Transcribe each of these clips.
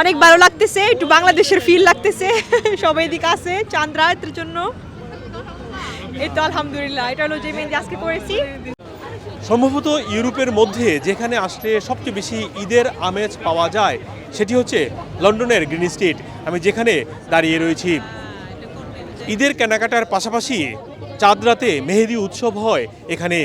অনেক ভালো লাগতেছে, একটু বাংলাদেশের ফিল লাগতেছে। সবাই এদিকে আছে, চান্দ্রা এর জন্য। এই তো আলহামদুলিল্লাহ, এটা হলো যে মেহেন্দি আজকে করেছি সম্ভবত ইউরোপের মধ্যে যেখানে আসলে সবচেয়ে বেশি ঈদের আমেজ পাওয়া যায়, সেটি হচ্ছে লন্ডনের গ্রিন স্ট্রিট। আমি যেখানে দাঁড়িয়ে রয়েছি। ঈদের কেনাকাটার পাশাপাশি চাঁদ রাতে মেহেদি উৎসব হয় এখানে,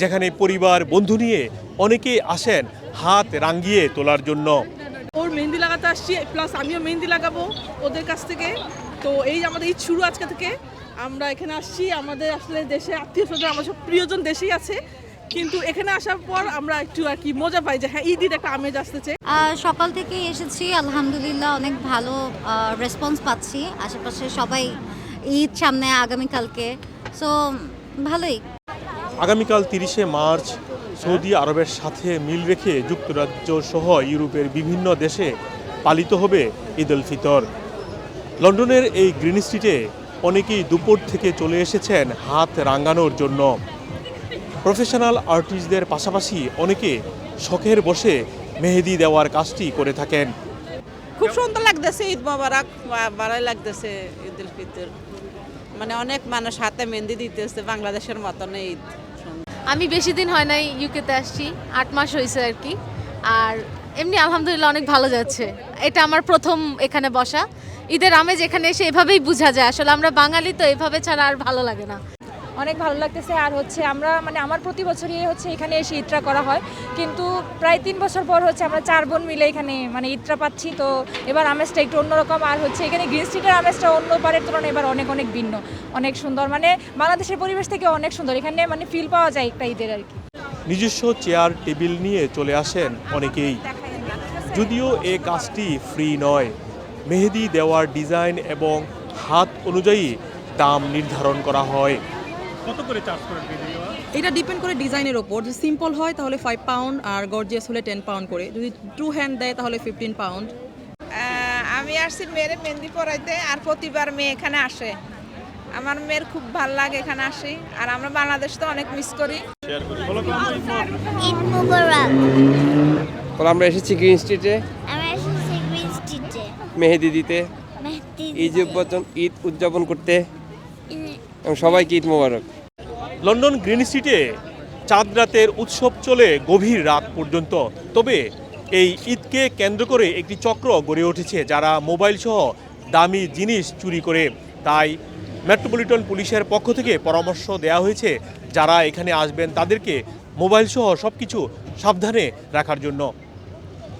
যেখানে পরিবার, বন্ধু নিয়ে অনেকেই আসেন হাত রাঙ্গিয়ে তোলার জন্য। লাগাতে আসছি প্লাস আমিও মেহেন্দি লাগাবো ওদের কাছ থেকে। তো এই যে আমাদের ঈদ শুরু আজকে থেকে আমরা এখানে আসছি আমাদের আসলে দেশে আত্মীয় স্বজন আমার সব প্রিয়জন দেশেই আছে। কিন্তু এখানে আসার পর আমরা একটু আর কি মজা পাই যে হ্যাঁ ঈদ ঈদ একটা আমেজ আসতেছে। সকাল থেকে এসেছি আলহামদুলিল্লাহ অনেক ভালো রেসপন্স পাচ্ছি। আশেপাশে সবাই ঈদ সামনে আগামীকালকে সো ভালোই। আগামীকাল তিরিশে মার্চ সৌদি আরবের সাথে মিল রেখে যুক্তরাজ্য সহ ইউরোপের বিভিন্ন দেশে পালিত হবে ঈদ উল ফিতর। লন্ডনের এই গ্রিন স্ট্রিটে অনেকেই দুপুর থেকে চলে এসেছেন হাত রাঙ্গানোর জন্য। প্রফেশনাল আর্টিস্টদের পাশাপাশি অনেকে শখের বসে মেহেদি দেওয়ার কাজটি করে থাকেন। খুব সুন্দর লাগতেছে ঈদ মোবারক ভালোই লাগতেছে ঈদ উল ফিতর। মানে অনেক মানুষ হাতে মেহেন্দি দিতেছে বাংলাদেশের মতন ঈদ। আমি বেশি দিন হয় নাই ইউকেতে আসছি আট মাস হয়েছে আর কি। আর এমনি আলহামদুলিল্লাহ অনেক ভালো যাচ্ছে। এটা আমার প্রথম এখানে বসা। ঈদের আমেজ এখানে এসে এভাবেই বোঝা যায়। আসলে আমরা বাঙালি তো এভাবে ছাড়া আর ভালো লাগে না। অনেক ভালো লাগতেছে। আর হচ্ছে আমরা মানে আমার প্রতি বছরই হচ্ছে এখানে এসে ঈদটা করা হয়। কিন্তু প্রায় তিন বছর পর হচ্ছে আমরা চার বোন মিলে এখানে মানে ঈদটা পাচ্ছি। তো এবার আমেজটা একটু অন্যরকম। আর হচ্ছে এখানে গ্রিন স্ট্রিটের আমেজটা অন্য বারের তুলনায় এবার অনেক অনেক ভিন্ন। অনেক সুন্দর। মানে বাংলাদেশের পরিবেশ থেকে অনেক সুন্দর। এখানে মানে ফিল পাওয়া যায় একটা ঈদের আর কি। নিজস্ব চেয়ার টেবিল নিয়ে চলে আসেন অনেকেই। যদিও এ কাজটি ফ্রি নয় মেহেদি দেওয়ার ডিজাইন এবং হাত অনুযায়ী দাম নির্ধারণ করা হয়। কত করে চার্জ করেন এটা ডিপেন্ড করে ডিজাইনের ওপর। যদি সিম্পল হয় তাহলে ফাইভ পাউন্ড আর গর্জিয়াস হলে টেন পাউন্ড করে। যদি টু হ্যান্ড দেয় তাহলে ফিফটিন পাউন্ড আমি আসছি মেয়ের মেহেন্দি পরাইতে আর প্রতিবার মেয়ে এখানে আসে। আমার মেয়ের খুব ভালো লাগে এখানে আসি আর আমরা বাংলাদেশ তো অনেক মিস করি। ঈদ মুবারক বলে আমরা এসেছি গ্রিন স্ট্রিটে আমরা এসেছি গ্রিন স্ট্রিটে মেহেদি দিতে। মেহেদি ঈদ উদযাপন ঈদ উদযাপন করতে। এবং সবাইকে ঈদ মোবারক। লন্ডন গ্রিন স্ট্রিটে চাঁদ রাতের উৎসব চলে গভীর রাত পর্যন্ত। তবে এই ঈদকে কেন্দ্র করে একটি চক্র গড়ে উঠেছে যারা মোবাইল সহ দামি জিনিস চুরি করে। তাই মেট্রোপলিটন পুলিশের পক্ষ থেকে পরামর্শ দেওয়া হয়েছে যারা এখানে আসবেন তাদেরকে মোবাইল সহ সব কিছু সাবধানে রাখার জন্য।